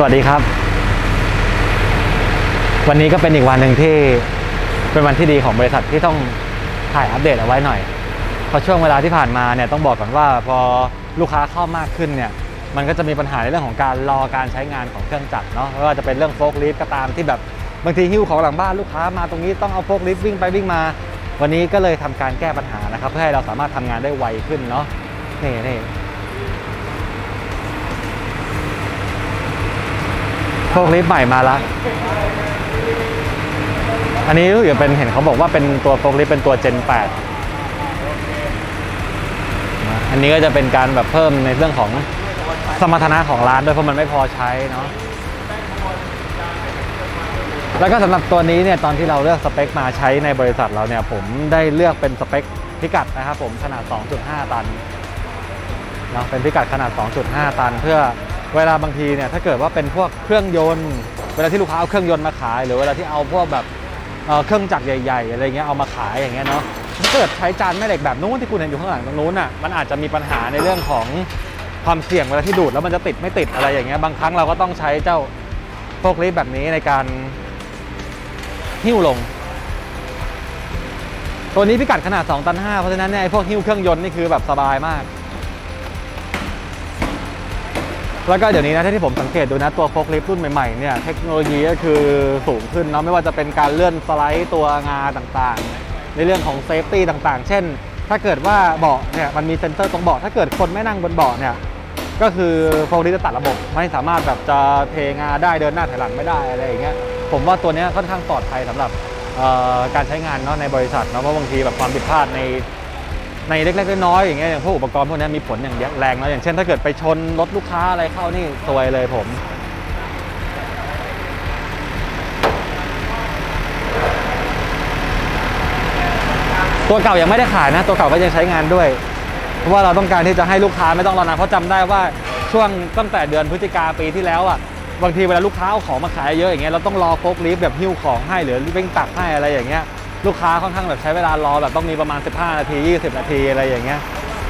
สวัสดีครับ วันนี้ก็เป็นอีกวันหนึ่งที่เป็นวันที่ดีของบริษัทที่ต้องถ่ายอัปเดตเอาไว้หน่อยเพราะช่วงเวลาที่ผ่านมาเนี่ยต้องบอกก่อนว่าพอลูกค้าเข้ามากขึ้นเนี่ยมันก็จะมีปัญหาในเรื่องของการรอการใช้งานของเครื่องจักรเนาะไม่ว่าจะเป็นเรื่องโฟล์คลิฟต์ก็ตามที่แบบบางทีหิ้วของหลังบ้านลูกค้ามาตรงนี้ต้องเอาโฟล์คลิฟต์วิ่งไปวิ่งมา วันนี้ก็เลยทำการแก้ปัญหานะครับเพื่อให้เราสามารถทำงานได้ไวขึ้นเนาะนี่นี่โฟล์ คลิฟต์ใหม่มาละอันนี้รู้สึกเป็นเห็นเขาบอกว่าเป็นตัวโฟล์คลิฟต์เป็นตัว Gen 8 อันนี้ก็จะเป็นการแบบเพิ่มในเรื่องของสมรรถนะของร้านด้วยเพราะมันไม่พอใช้เนาะแล้วก็สำหรับตัวนี้เนี่ยตอนที่เราเลือกสเปคมาใช้ในบริษัทเราเนี่ยผมได้เลือกเป็นสเปคพิกัดนะครับผมขนาด 2.5 ตันเนาะเป็นพิกัดขนาด 2.5 ตันเพื่อ เวลาบางทีเนี่ยถ้าเกิดว่าเป็นพวกเครื่องยนต์ เวลาที่ลูกค้าเอาเครื่องยนต์มาขาย หรือเวลาที่เอาพวกแบบเเครื่องจักรใหญ่ๆอะไรเงี้ยเอามาขายอย่างเงี้ยเนาะถ้าเกิดใช้จานแม่เหล็กแบบนู้นที่คุณเห็นอยู่ข้างหลังตรงนู้นอะมันอาจจะมีปัญหาในเรื่องของความเสี่ยงเวลาที่ดูดแล้วมันจะติดไม่ติดอะไรอย่างเงี้ยบางครั้งเราก็ต้องใช้เจ้าพวกลิฟต์แบบนี้ในการหิ้วลง ตัวนี้พิกัดขนาด 2 ตัน5เพราะฉะนั้นเนี่ยไอ้พวกหิ้วเครื่องยนต์นี่คือแบบสบายมาก แล้วก็เดี๋ยวนี้นะที่ผมสังเกตดูนะตัวโฟล์คลิฟต์รุ่นใหม่ๆเนี่ยเทคโนโลยีก็คือสูงขึ้นเนาะไม่ว่าจะเป็นการเลื่อนสไลด์ตัวงาต่างๆ ในเรื่องของเซฟตี้ต่างๆ เช่น ถ้าเกิดว่าเบาะเนี่ยมันมีเซ็นเซอร์ตรงเบาะถ้าเกิดคนไม่นั่งบนเบาะเนี่ยก็คือโฟล์คลิฟต์จะตัดระบบไม่สามารถแบบจะเทงาได้เดินหน้าถอยหลังไม่ได้อะไรอย่างเงี้ยผมว่าตัวเนี้ยค่อนข้างปลอดภัยสำหรับการใช้งานเนาะในบริษัทเนาะเพราะบางทีแบบความผิดพลาดใน ในเล็กๆน้อยๆอย่างเงี้ยอย่างพวกอุปกรณ์พวกนี้มีผลอย่างแรงเนาะอย่างเช่นถ้าเกิดไปชนรถลูกค้าอะไรเข้านี่ซวยเลยผมตัวเก่ายังไม่ได้ขายนะ ตัวเก่าก็ยังใช้งานด้วย เพราะว่าเราต้องการที่จะให้ลูกค้าไม่ต้องรอนานเพราะจำได้ว่าช่วงตั้งแต่เดือนพฤศจิกาปีที่แล้วอะบางทีเวลาลูกค้าเอาของมาขายเยอะอย่างเงี้ยเราต้องรอโฟล์คลิฟต์แบบหิ้วของให้หรือเร่งตักให้อะไรอย่างเงี้ย ลูกค้าค่อนข้างแบบใช้เวลารอแบบต้องมีประมาณ 15 นาที 20 นาทีอะไรอย่างเงี้ย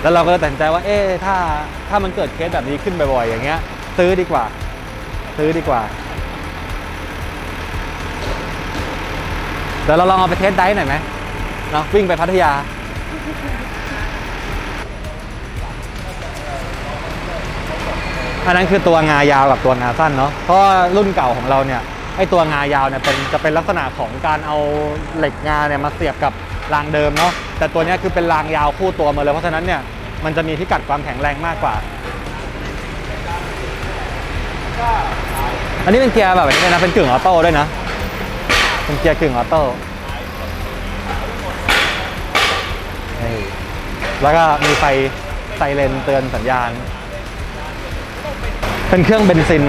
แล้วเราก็เลยตัดสินใจว่าเอ๊ะถ้าถ้ามันเกิดเคสแบบนี้ขึ้นบ่อยๆอย่างเงี้ย ซื้อดีกว่า ซื้อดีกว่าเดี๋ยวเราลองเอาไปเทสไดฟ์หน่อยไหมเนาะวิ่งไปพัทยาอันนั้นคือตัวงายาวกับตัวงาสั้นเนาะเพราะรุ่นเก่าของเราเนี่ย ไอตัวงายาวเนี่ยเป็นจะเป็นลักษณะของการเอาเหล็กงาเนี่ยมาเสียบกับรางเดิมเนาะแต่ตัวนี้คือเป็นรางยาวคู่ตัวมาเลยเพราะฉะนั้นเนี่ยมันจะมีพิกัดความแข็งแรงมากกว่า อันนี้เป็นเกียร์แบบนี้เลยนะเป็นกึ่งออโต้ด้วยนะ เป็นเกียร์กึ่งออโต้แล้วก็มีไฟไซเรนเตือนสัญญาณ เป็นเครื่องเบนซิน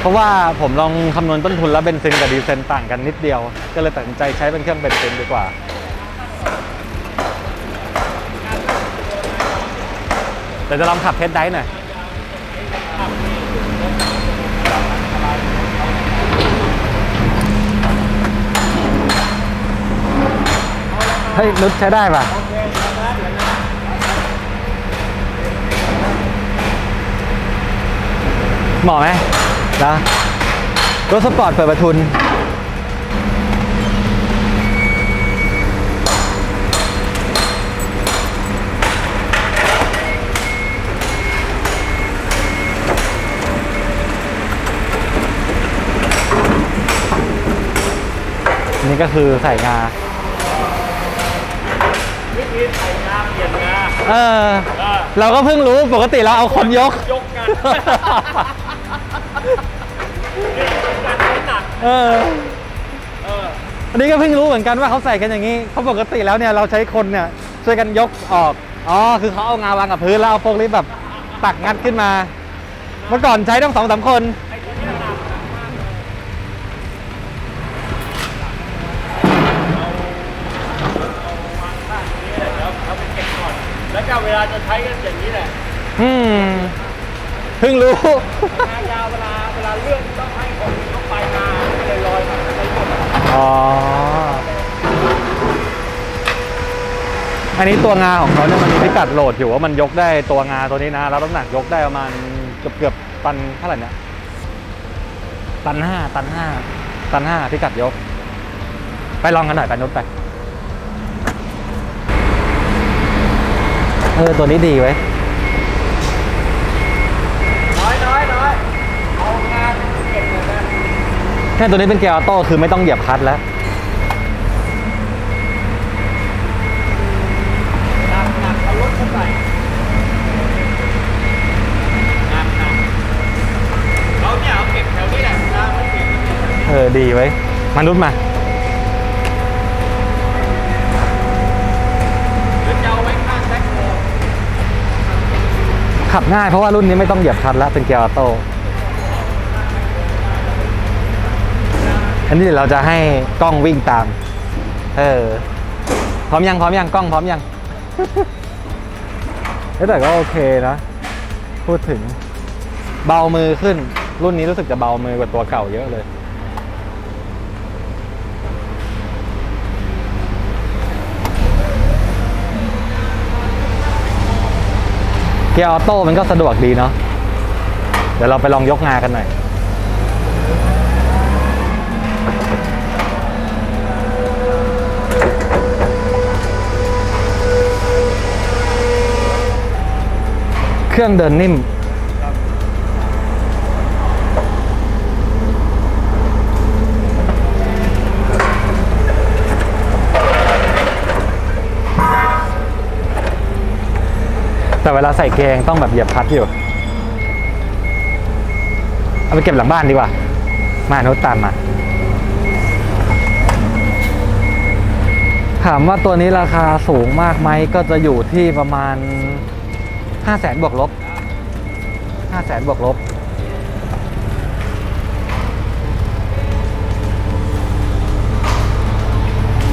เพราะว่าผมลองคำนวณต้นทุนแล้วเบนซินกับดีเซลต่างกันนิดเดียว ก็เลยตัดสินใจใช้เป็นเครื่องเบนซินดีกว่า เดี๋ยวจะลองขับเทสไดฟ์หน่อยเฮ้ยนุชใช้ได้ป่ะเหมาะไหม นะ รถสปอร์ตเปิดประทุน นี่ก็คือใส่งาวิธีใส่งาเปลี่ยนงาเออ เราก็เพิ่งรู้ปกติเราเอาคนยก ยกกัน เออ เอออันนี้ก็เพิ่งรู้เหมือนกันว่าเขาใส่กันอย่างนี้เพราะปกติแล้วเนี่ยเราใช้คนเนี่ยช่วยกันยกออก อ๋อ คือเขาเอางาวางกับพื้นแล้วเอาโฟกลิฟต์แบบตักงัดขึ้นมา เมื่อก่อนใช้ต้องสองสามคน ไอ้ตัวเนี้ยหนักมากเอาวางข้างนี้แหละเดี๋ยวเอาไปเก็บก่อน แล้วก็เวลาจะใช้กันอย่างนี้แหละอืม เพิ่งรู้งายาวเวลาเวลาเลื่อนต้อ อ๋อ อันนี้ตัวงาของเขาเนี่ยมันมีพิกัดโหลดอยู่ว่ามันยกได้ตัวงาตัวนี้นะ แล้วน้ำหนักยกได้ประมาณเกือบเกือบๆตันเท่าไหร่เนี่ย ตันห้าตันห้าตันห้าพิกัดยก ไปลองกันหน่อยไปนุชไป เออตัวนี้ดีไว้ย น้อยน้อยน้อยเอางานเก็บเลยนะ แค่ตัวนี้เป็นเกียร์ออโต้คือไม่ต้องเหยียบคลัตช์แล้วหนักหนักเอารถเข้าใส่หนักหนักเราเนี่ยเอาเก็บแถวนี้แหละเวลามันเก็บมันเก็บแถวนี้เออดีไว้ยมนุษย์มา หรือจะเอาไว้ข้างแบ็คโฮขับง่ายเพราะว่ารุ่นนี้ไม่ต้องเหยียบคลัตช์แล้วเป็นเกียร์ออโต้ อันนี้เดี๋ยวเราจะให้กล้องวิ่งตาม เออ พร้อมยังพร้อมยังกล้องพร้อมยัง เอ้ยแต่ก็โอเคนะ พูดถึงเบามือขึ้น รุ่นนี้รู้สึกจะเบามือกว่าตัวเก่าเยอะเลย เกียร์ออโต้มันก็สะดวกดีเนาะเดี๋ยวเราไปลองยกงากันหน่อย เครื่องเดินนิ่ม แต่เวลาใส่เกงต้องแบบเหยียบคลัดอยู่ เอาไปเก็บหลังบ้านดีกว่า มาโน้ตตามมา ถามว่าตัวนี้ราคาสูงมากไหมก็จะอยู่ที่ประมาณ 5 0 0แสนบวกลบ5 0 0แสนบวกลบ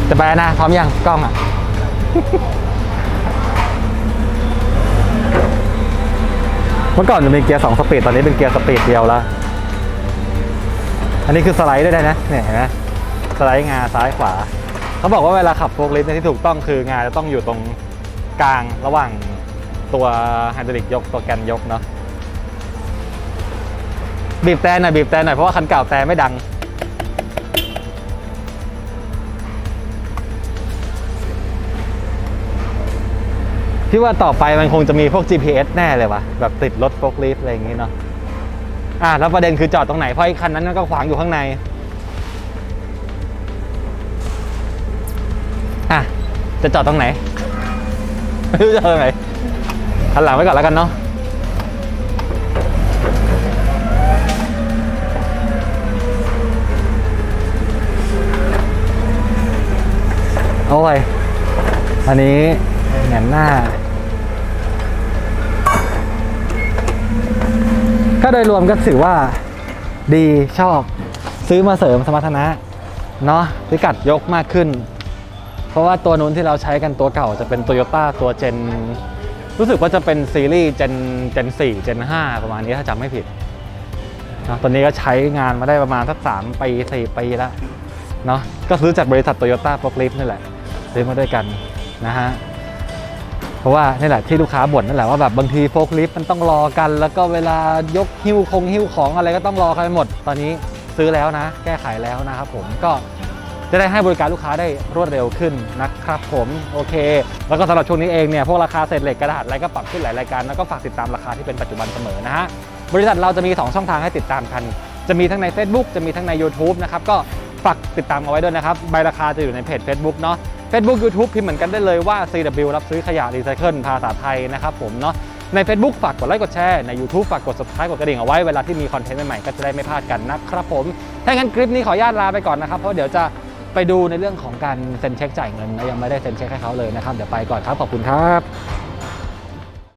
จะไปนะ พร้อมยังกล้องอะ เมื่อก่อนจะมีเกียร์2สปีด ตอนนี้เป็นเกียร์สปีดเดียวแล้ว อันนี้คือสไลด์ได้นะ เนี่ยเห็นไหมสไลด์งาซ้ายขวา เขาบอกว่าเวลาขับโฟล์คลิฟต์ที่ถูกต้องคืองาจะต้องอยู่ตรงกลางระหว่าง ตัวไฮดรอลิกยกตัวแกนยกเนาะบีบแต่หน่อยบีบแต่หน่อยเพราะว่าคันเก่าแต่ไม่ดัง พี่ว่าต่อไปมันคงจะมีพวก GPS แน่เลยวะแบบติดรถโฟล์คลิฟอะไรอย่างงี้เนาะอะแล้วประเด็นคือจอดตรงไหนเพราะไอ้คันนั้นมันก็ขวางอยู่ข้างในอะจะจอดตรงไหนไม่รู้จะจอดตรงไหน หันหลังไว้ก่อนแล้วกันเนาะโอ้ยอันนี้แหงนหน้า ก็โดยรวมก็ถือว่าดีชอบซื้อมาเสริมสมรรถนะเนาะพิกัดยกมากขึ้น เพราะว่าตัวนู้นที่เราใช้กันตัวเก่าจะเป็นโตโยต้าตัวเจน รู้สึกว่าจะเป็นซีรีส์เจนเจน4เจน5ประมาณนี้ถ้าจำไม่ผิดนะตอนนี้ก็ใช้งานมาได้ประมาณสัก3ปี4ปีแล้วเนาะก็ซื้อจากบริษัทโตโยต้าโฟล์คลิฟนี่แหละ ซื้อมาด้วยกันนะฮะเพราะว่านี่แหละที่ลูกค้าบ่นนั่นแหละว่าแบบบางทีโฟล์คลิฟมันต้องรอกัน แล้วก็เวลายกหิ้วคงหิ้วของอะไรก็ต้องรอกันไปหมด ตอนนี้ซื้อแล้วนะ แก้ไขแล้วนะครับผมก็ จะได้ให้บริการลูกค้าได้รวดเร็วขึ้นนะครับผมโอเค แล้วก็สำหรับช่วงนี้เองเนี่ยพวกราคาเศษเหล็กกระดาษอะไรก็ปรับขึ้นหลายรายการแล้วก็ฝากติดตามราคาที่เป็นปัจจุบันเสมอนะฮะบริษัทเราจะมี 2 ช่องทางให้ติดตามกัน จะมีทั้งใน Facebook จะมีทั้งใน YouTube นะครับก็ฝากติดตามเอาไว้ด้วยนะครับใบราคาจะอยู่ในเพจ Facebook เนาะ Facebook YouTube พิมพ์เหมือนกันได้เลยว่า CW รับซื้อขยะรีไซเคิลภาษาไทยนะครับผมเนาะใน Facebook ฝากกดไลค์กดแชร์ใน YouTube ฝากกด subscribe กดกระดิ่งเอาไว้เวลาที่มีคอนเทนต์ใหม่ๆก็จะได้ไม่พลาดกันนะครับผมถ้างั้นคลิปนี้ขออนุญาตลาไปก่อนนะครับเพราะเดี๋ยวจะ ไปดูในเรื่องของการเซ็นเช็คจ่ายเงินนะยังไม่ได้เซ็นเช็คให้เขาเลยนะครับเดี๋ยวไปก่อนครับขอบคุณครับ